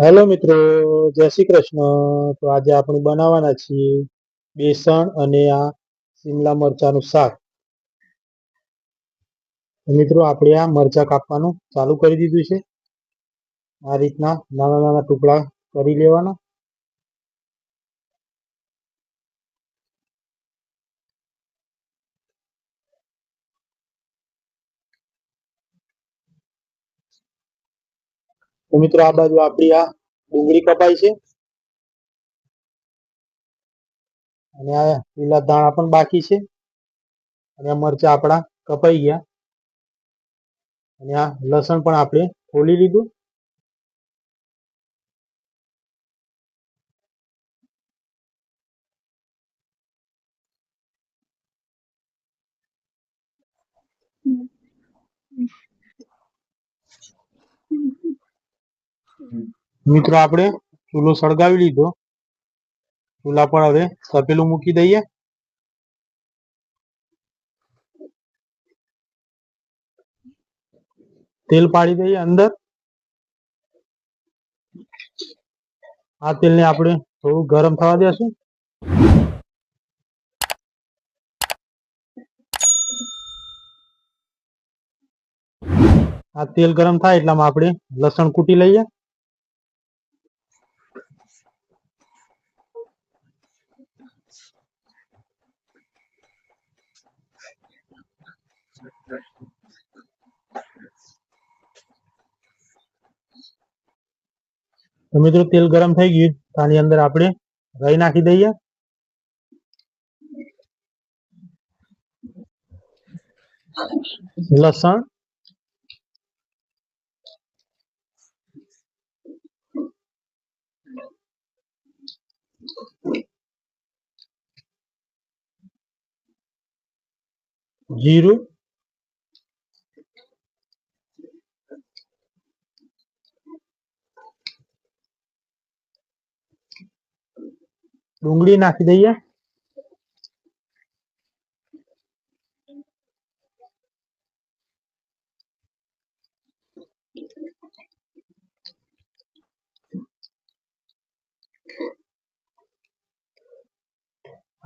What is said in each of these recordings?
Hello મિત્રો જય શ્રી કૃષ્ણ તો આજે આપણે બનાવવાના છીએ બેસણ અને આ શિમલા મરચાનું શાક મિત્રો આપણે આ મરચા કાપવાનું ચાલુ કરી દીધું છે આ રીતના નાના નાના ટુકડા કરી લેવાના तो मित्रों आ बाजू आप डूंगी कपाई से दाणा बाकी है मरचा अपना कपाई गया लसन आप खोली लीध મિત્રો આપણે ચૂલો સળગાવી લીધો ચૂલા પર હવે તપેલું મૂકી દઈએ તેલ પાડી દઈએ અંદર આ તેલને આપણે થોડું ગરમ થવા દેશું આ તેલ ગરમ થાય એટલામાં આપણે લસણ કૂટી લઈએ तो मित्रों तेल गरम થઈ ગઈ છે તણી અંદર આપણે રહી નાખી દઈએ લસણ 0 डूंगी नाखी दी है हाँ,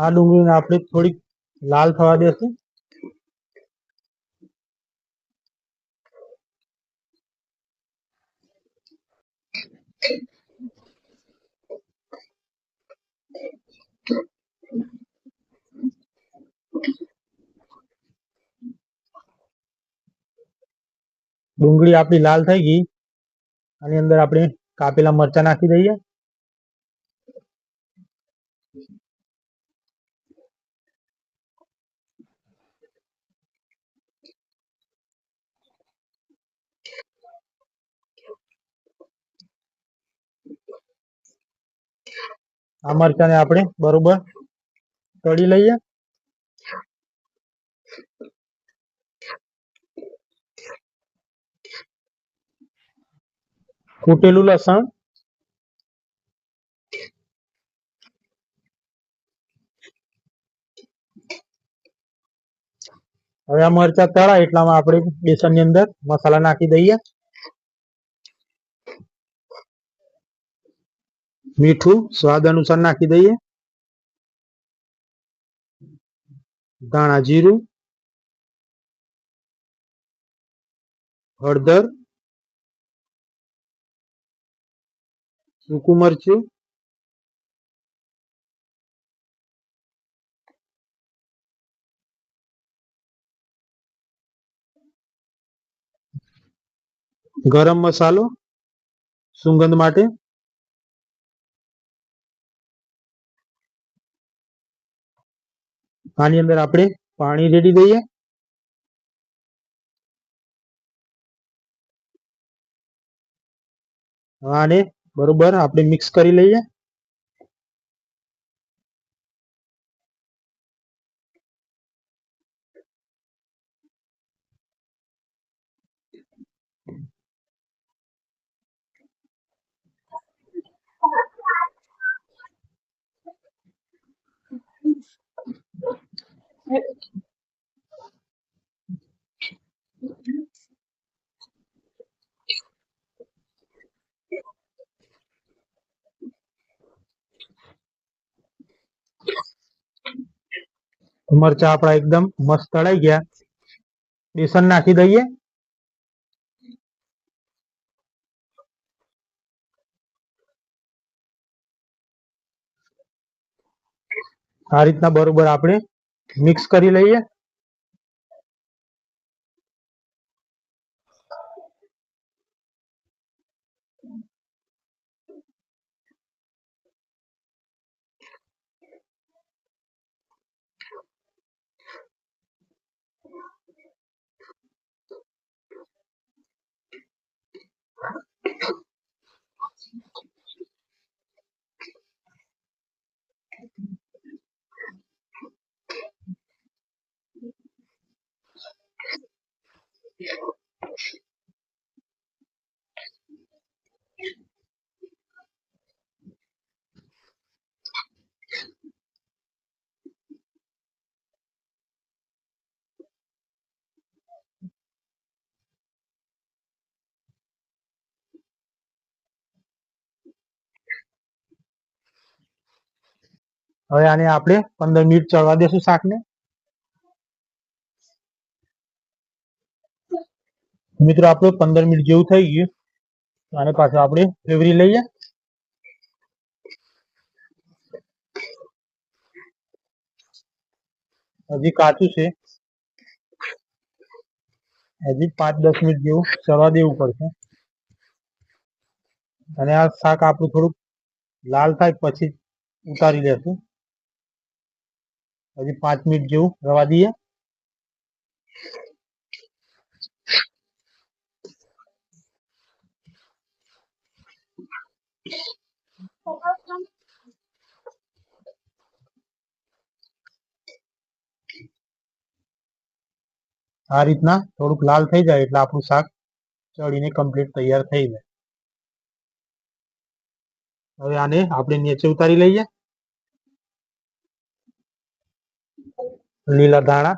आ डूंगी आप थोड़ी लाल थवा दी Thank you. ढुंगड़ी आपली लाल થઈ ગઈ આની અંદર આપણે કાપેલા મરચા નાખી દઈએ આમરચાને આપણે બરોબર કળી લઈએ કોટેલુ લસણ હવે આ મરચા તળાઈ એટલામાં આપણે बेसन ની અંદર મસાલા નાખી દઈએ મીઠું સ્વાદ અનુસાર નાખી દઈએ દાણા જીરું હળદર સૂકું મરચું ગરમ મસાલો સુગંધ માટે આની અંદર આપણે પાણી રેડી દઈએ આને बराबर आप मिक्स कर लीए मरचा अपना एकदम मस्त तड़ाई गया बेसन नाखी दई आ रीतना बराबर आप मिक्स कर लीए હવે આને આપણે પંદર મિનિટ ચડવા દેશું શાક ને મિત્રો આપણું પંદર મિનિટ જેવું થઈ ગયું આને પાછું આપણે ફેવરી લઈએ હજી કાચું છે હજી પાંચ દસ મિનિટ જેવું ચડવા દેવું પડશે અને આ શાક આપણું થોડુંક લાલ થાય પછી ઉતારી લેશું અહીં 5 મિનિટ ગેવ રવા દઈએ આ રીતના થોડું લાલ થઈ જાય એટલે આપણો શાક ચડીને કમ્પલેટ તૈયાર થઈ જાય હવે આને આપણે નીચે ઉતારી લઈએ नीला दाना